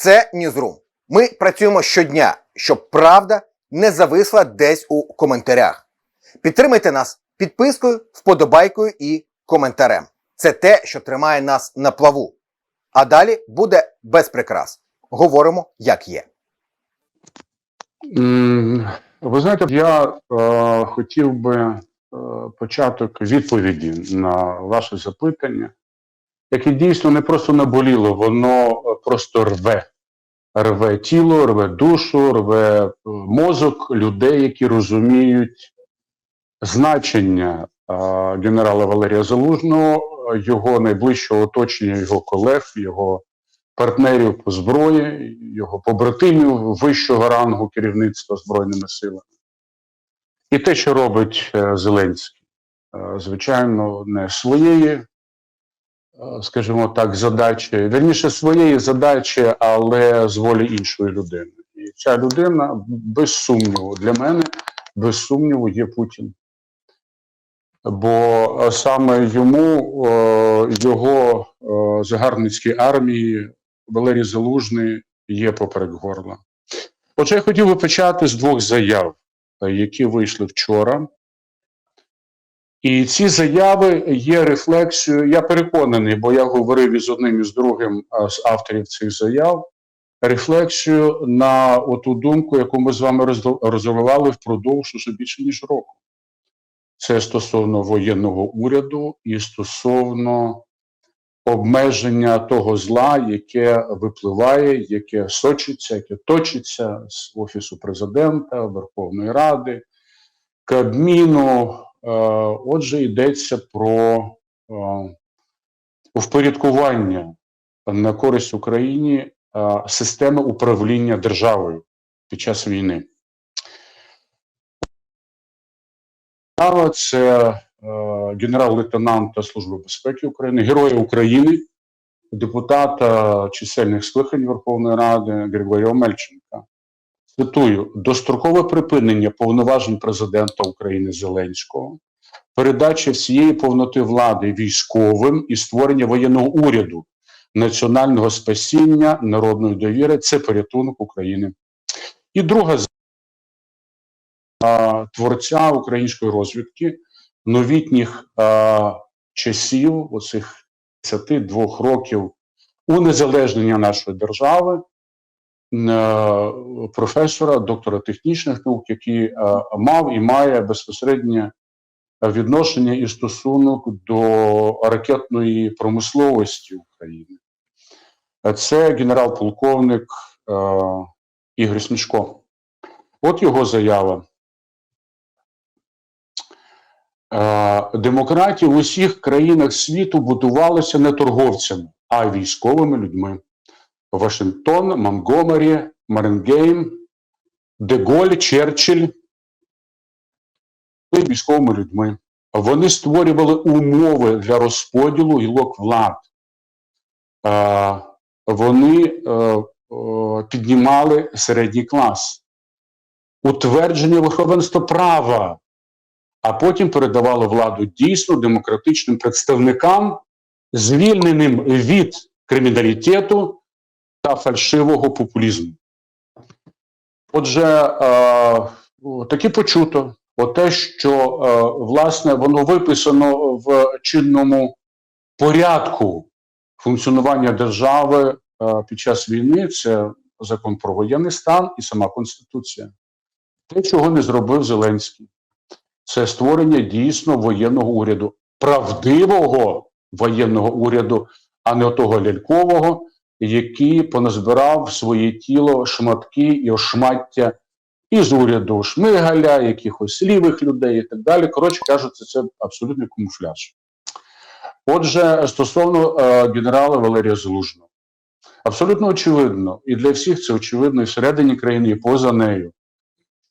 Це Ньюзрум. Ми працюємо щодня, щоб правда не зависла десь у коментарях. Підтримайте нас підпискою, вподобайкою і коментарем. Це те, що тримає нас на плаву. А далі буде без прикрас. Говоримо, як є. Ви знаєте, я е, хотів би е, початок відповіді на ваше запитання, яке дійсно не просто наболіло, воно е, просто рве. Рве тіло, рве душу, рве е, мозок людей, які розуміють значення е, генерала Валерія Залужного, його найближчого оточення, його колег, його партнерів по зброї, його побратимів вищого рангу керівництва Збройними силами. І те, що робить Зеленський, звичайно, не своєї, скажімо так, задачі, вірніше своєї задачі, але з волі іншої людини. І ця людина, без сумніву, для мене, без сумніву, є Путін. Бо е, саме йому, е, його е, загарбницькій армії Валерій Залужний є поперек горла. Отже, я хотів би почати з двох заяв, е, які вийшли вчора. І ці заяви є рефлексією, я переконаний, бо я говорив із одним і з другим е, з авторів цих заяв, рефлексію на оту думку, яку ми з вами розвивали впродовж уже більше ніж року. Це стосовно воєнного уряду і стосовно обмеження того зла, яке випливає, яке сочиться, яке точиться з Офісу президента, Верховної Ради, Кабміну. Е, Отже, йдеться про е, впорядкування на користь Україні е, системи управління державою під час війни. Це генерал-лейтенанта Служби безпеки України, Героя України, депутата чисельних скликань Верховної Ради Григорія Мельченка. Цитую: дострокове припинення повноважень президента України Зеленського, передача всієї повноти влади військовим і створення воєнного уряду, національного спасіння, народної довіри це порятунок України. І друга а, творця української розвідки новітніх а, часів, оцих 52 років унезалежнення нашої держави, професора, доктора технічних наук, який е, мав і має безпосереднє відношення і стосунок до ракетної промисловості України. Е, Це генерал-полковник е, Ігор Смішко. От його заява. Е, Демократія в усіх країнах світу будувалася не торговцями, а військовими людьми. Вашингтон, Монгомері, Маренгейм, Деголь, Черчилль були військовими людьми. Вони створювали умови для розподілу гілок влад. Е, Вони е, е, піднімали середній клас, утвердження верховенства права, а потім передавали владу дійсно демократичним представникам, звільненим від криміналітету та фальшивого популізму. Отже, е, таки почуто, те, що е, власне воно виписано в чинному порядку функціонування держави е, під час війни, це закон про воєнний стан і сама Конституція. Те, чого не зробив Зеленський, це створення дійсно воєнного уряду, правдивого воєнного уряду, а не того лялькового, який поназбирав своє тіло шматки і ошмаття із уряду Шмигаля, якихось лівих людей і так далі. Коротше кажучи, це абсолютний камуфляж. Отже, стосовно е, генерала Валерія Залужного, абсолютно очевидно, і для всіх це очевидно і всередині країни, і поза нею,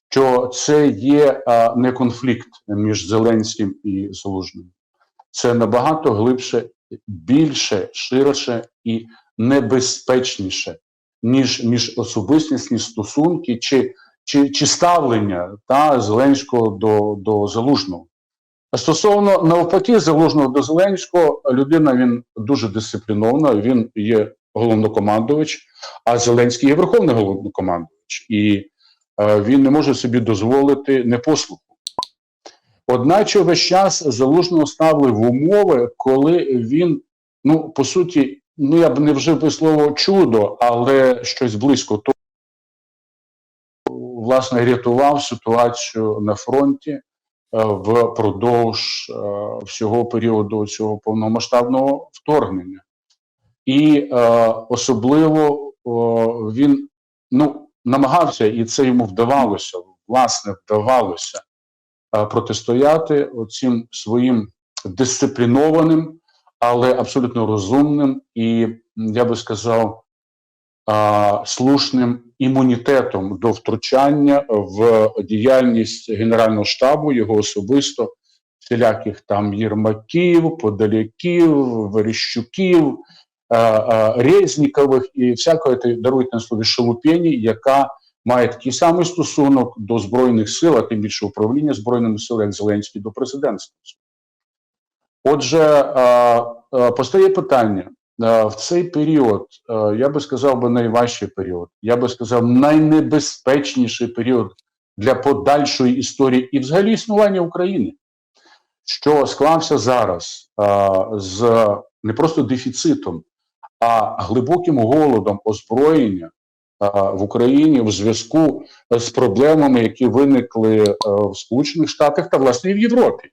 що це є е, не конфлікт між Зеленським і Залужним. Це набагато глибше, більше, ширше і небезпечніше, ніж між особистісні стосунки чи, чи, чи ставлення та Зеленського до, до Залужного. Стосовно навпаки, Залужного до Зеленського, людина він дуже дисциплінована, він є головнокомандувач, а Зеленський є верховний головнокомандувач, і е, він не може собі дозволити непослуху. Одначе весь час залужного ставили в умови, коли він, ну по суті, ну я б не вжив би слово чудо, але щось близько того, власне, рятував ситуацію на фронті е, впродовж е, всього періоду цього повномасштабного вторгнення. І е, особливо о, він ну, намагався, і це йому вдавалося, власне, вдавалося е, протистояти оцим своїм дисциплінованим, але абсолютно розумним і, я би сказав, слушним імунітетом до втручання в діяльність Генерального штабу, його особисто, всіляких там Єрмаків, Подоляків, Верещуків, Резнікових і всякої ти даруйте на слові шелупені, яка має такий самий стосунок до збройних сил, а тим більше управління збройними силами, як Зеленський до президентства. Отже, а, а, постає питання. Е, в цей період, е, я би сказав би найважчий період, я би сказав, найнебезпечніший період для подальшої історії і взагалі існування України, що склався зараз е, з не просто дефіцитом, а глибоким голодом озброєння в Україні в зв'язку з проблемами, які виникли в Сполучених Штатах та власне і в Європі.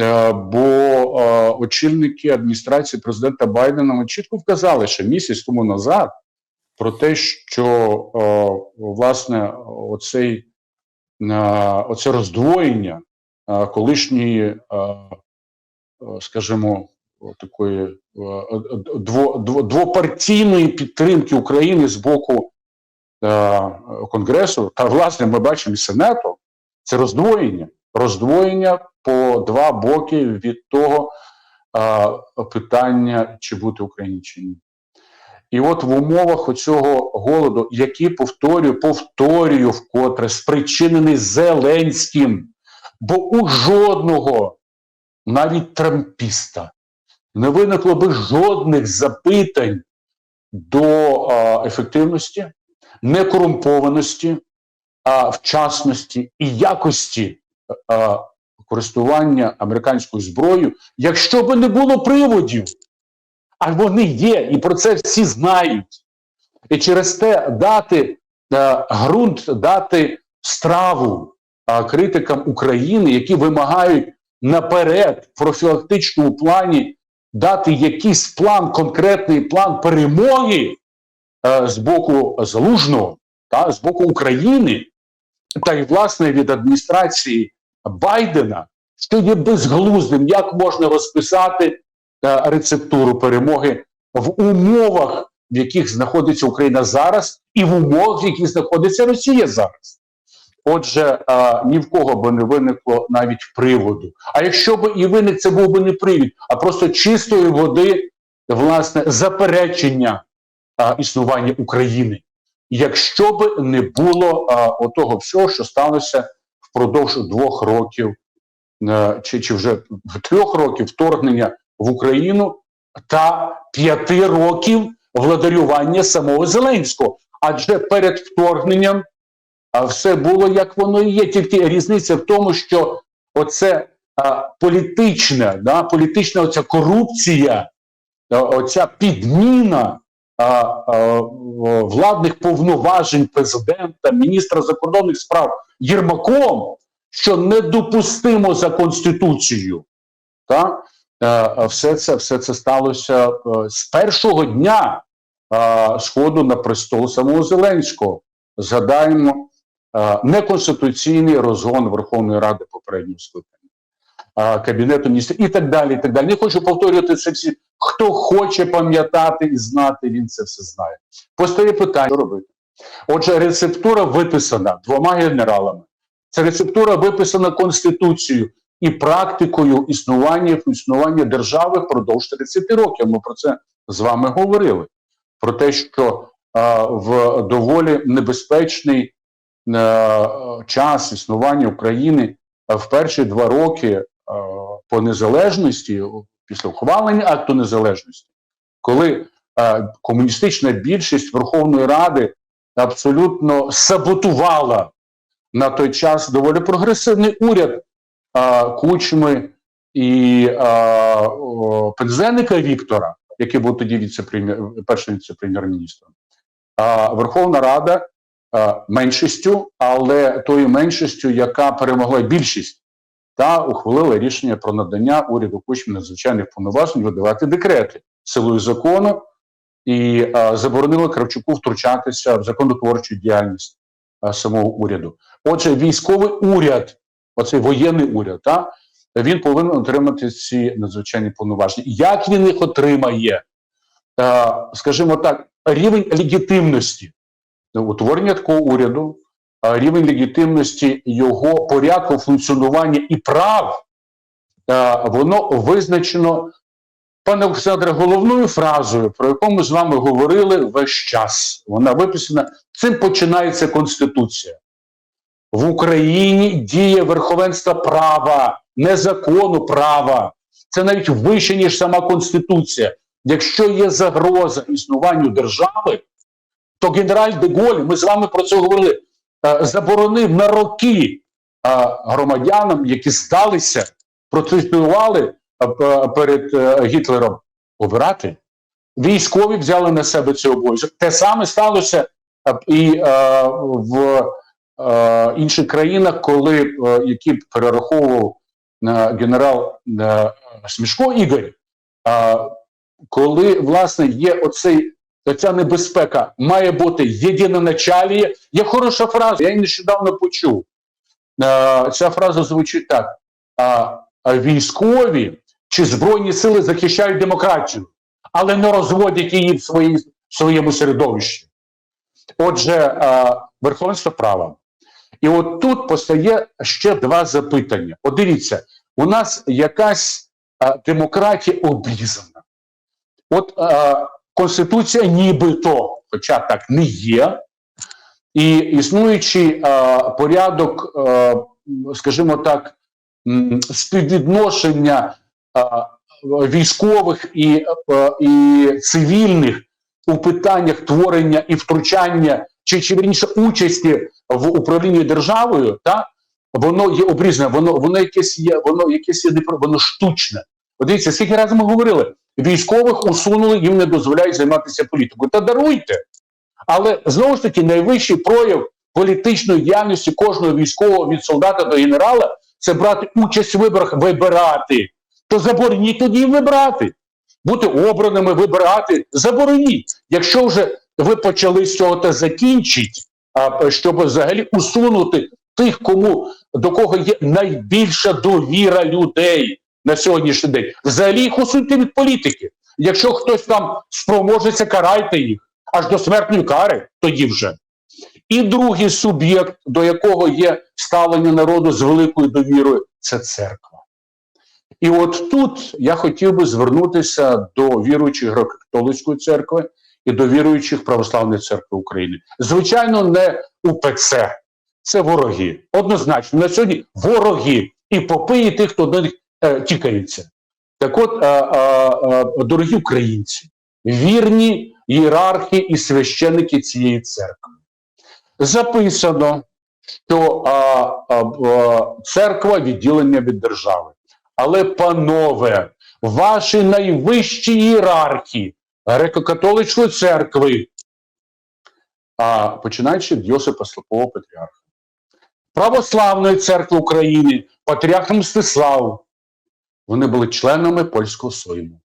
Е, Бо е, очільники адміністрації президента Байдена чітко вказали ще місяць тому назад про те, що е, власне оцей, оце роздвоєння колишньої, скажімо, такої дво, дво, двопартійної підтримки України з боку Конгресу, та власне ми бачимо і Сенату, це роздвоєння. Роздвоєння по два боки від того а, питання, чи бути Україні чи ні. І от в умовах оцього голоду, який повторюю, повторюю вкотре, спричинений Зеленським, бо у жодного, навіть трампіста, не виникло би жодних запитань до а, ефективності, некорумпованості, а вчасності і якості а, користування американською зброєю, якщо би не було приводів, а вони є, і про це всі знають. І через те дати е, ґрунт, дати страву е, критикам України, які вимагають наперед в профілактичному плані дати якийсь план, конкретний план перемоги е, з боку залужного, та, з боку України, та й власне від адміністрації Байдена, що є безглуздим, як можна розписати е, рецептуру перемоги в умовах, в яких знаходиться Україна зараз, і в умовах, в яких знаходиться Росія зараз. Отже, е, ні в кого би не виникло навіть приводу. А якщо б і виник, це був би не привід, а просто чистої води, власне, заперечення е, існування України. Якщо б не було е, отого всього, що сталося впродовж двох років, е, чи, чи вже трьох років вторгнення в Україну та п'яти років владарювання самого Зеленського. Адже перед вторгненням все було як воно і є. Тільки різниця в тому, що оце політична, да, політична оця корупція, оця підміна владних повноважень президента, міністра закордонних справ Єрмаком, що недопустимо за Конституцією. Так? Е, Все це все це сталося е, з першого дня е, сходу на престол самого Зеленського. Згадаємо е, неконституційний розгон Верховної Ради попереднього скликання, е, Кабінету міністрів і так далі. і так далі. Не хочу повторювати це всі. Хто хоче пам'ятати і знати, він це все знає. Постає питання, що робити. Отже, рецептура виписана двома генералами. Ця рецептура виписана Конституцією і практикою існування існування держави впродовж 30 років. Ми про це з вами говорили. Про те, що а, в доволі небезпечний а, час існування України в перші два роки а, по незалежності, після ухвалення акту незалежності, коли е, комуністична більшість Верховної Ради абсолютно саботувала на той час доволі прогресивний уряд е, Кучми і е, о, Пензеника Віктора, який був тоді віце-прем'єр, першим віце-прем'єр-міністром. А Верховна Рада е, меншістю, але тою меншістю, яка перемогла більшість, та ухвалила рішення про надання уряду Кучми надзвичайних повноважень видавати декрети силою закону і е, заборонила Кравчуку втручатися в законотворчу діяльність е, самого уряду. Отже, військовий уряд, оцей воєнний уряд, та, він повинен отримати ці надзвичайні повноваження. Як він їх отримає? Е, скажімо так, рівень легітимності утворення такого уряду, рівень легітимності його порядку функціонування і прав, е, воно визначено, пане Олександре, головною фразою, про яку ми з вами говорили весь час. Вона виписана. Цим починається Конституція. В Україні діє верховенство права, не закону права. Це навіть вище, ніж сама Конституція. Якщо є загроза існуванню держави, то генераль де Голь, ми з вами про це говорили, заборонив на роки е, громадянам, які здалися, протестували е, перед е, Гітлером, обирати. Військові взяли на себе цей обов'язок. Те саме сталося е, і е, в е, інших країнах, коли е, які перераховував е, генерал е, Смішко Ігор, е, коли власне є оцей ця небезпека має бути єдиноначаліє. Є хороша фраза, я її нещодавно почув. Е, ця фраза звучить так: військові чи збройні сили захищають демократію, але не розводять її в, свої, в своєму середовищі. Отже, е, верховенство права. І от тут постає ще два запитання. От дивіться, у нас якась е, демократія обрізана. От е, Конституція нібито, хоча так не є, і існуючий е, порядок, е, скажімо так, співвідношення е, військових і, е, і цивільних у питаннях творення і втручання, чи, чи вірніше участі в управлінні державою, та, воно є обрізане, воно, воно якесь є, воно якесь є воно штучне. От дивіться, скільки разів ми говорили, військових усунули, їм не дозволяють займатися політикою. Та даруйте. Але знову ж таки, найвищий прояв політичної діяльності кожного військового від солдата до генерала це брати участь в виборах, вибирати. То забороніть тоді вибирати. Бути обраними, вибирати, забороніть. Якщо вже ви почали з цього, то закінчіть, а, щоб взагалі усунути тих, кому до кого є найбільша довіра людей на сьогоднішній день. Взагалі їх усуньте від політики. Якщо хтось там спроможеться, карайте їх аж до смертної кари, тоді вже. І другий суб'єкт, до якого є ставлення народу з великою довірою, це церква. І от тут я хотів би звернутися до віруючих греко-католицької церкви і до віруючих православної церкви України. Звичайно, не УПЦ, це вороги. Однозначно, на сьогодні вороги і попи, і тих, хто до них е, тікається. Так от, е, е, дорогі українці, вірні ієрархи і священники цієї церкви. Записано, що церква відділення від держави. Але, панове, ваші найвищі ієрархи греко-католицької церкви, починаючи від Йосипа Слепого Патріарха, Православної церкви України, Патріарх Мстислав, вони були членами польського Сойму.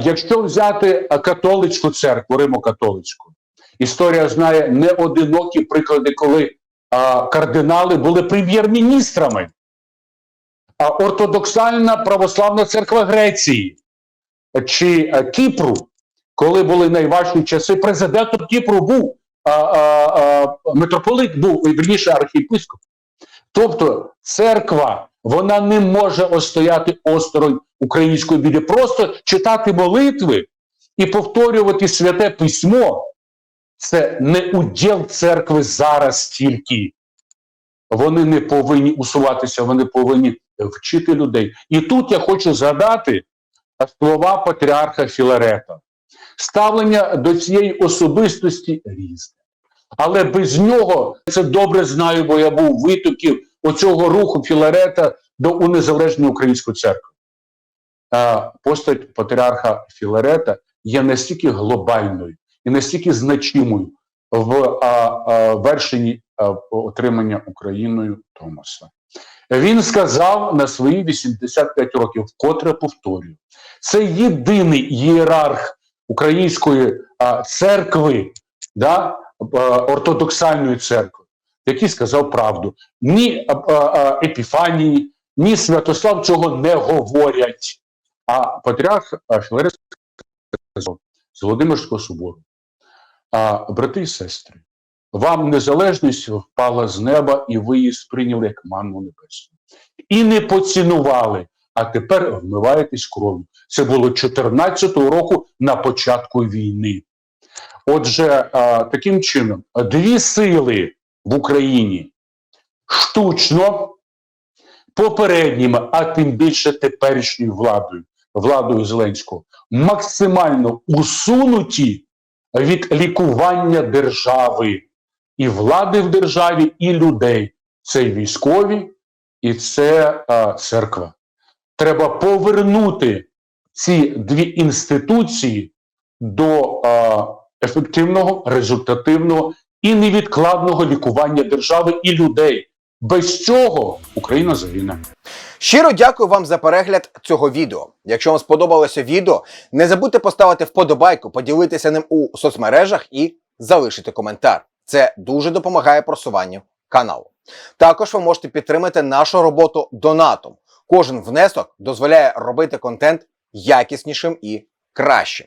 Якщо взяти католицьку церкву, Римо-католицьку, історія знає неодинокі приклади, коли кардинали були прем'єр-міністрами. А ортодоксальна православна церква Греції чи Кіпру, коли були найважчі часи, президентом Кіпру був а, а, а, митрополит, був вірніше архієпископ. Тобто церква вона не може остояти осторонь української біди. Просто читати молитви і повторювати святе письмо це не уділ церкви зараз тільки. Вони не повинні усуватися, вони повинні вчити людей. І тут я хочу згадати слова патріарха Філарета. Ставлення до цієї особистості різне. Але без нього це добре знаю, бо я був витоків оцього руху Філарета до унезалежної української церкви. Постать патріарха Філарета є настільки глобальною і настільки значимою в вершенні отримання Україною Томаса. Він сказав на свої 85 років, вкотре повторюю, це єдиний ієрарх української а, церкви, да, а, ортодоксальної церкви, який сказав правду. Ні а, а, Епіфанії, ні Святослав цього не говорять. А патріарх Філарет сказав з Володимирського собору. А, брати і сестри, вам незалежність впала з неба, і ви її сприйняли як манну небесну. І не поцінували, а тепер вмиваєтесь кров'ю. Це було 14-го року на початку війни. Отже, таким чином, дві сили в Україні штучно попередніми, а тим більше теперішньою владою, владою Зеленського, максимально усунуті від лікування держави і влади в державі, і людей. Це військові, і це а, церква. Треба повернути ці дві інституції до а, ефективного, результативного і невідкладного лікування держави і людей. Без цього Україна загине. Щиро дякую вам за перегляд цього відео. Якщо вам сподобалося відео, не забудьте поставити вподобайку, поділитися ним у соцмережах і залишити коментар. Це дуже допомагає просуванню каналу. Також ви можете підтримати нашу роботу донатом. Кожен внесок дозволяє робити контент якіснішим і кращим.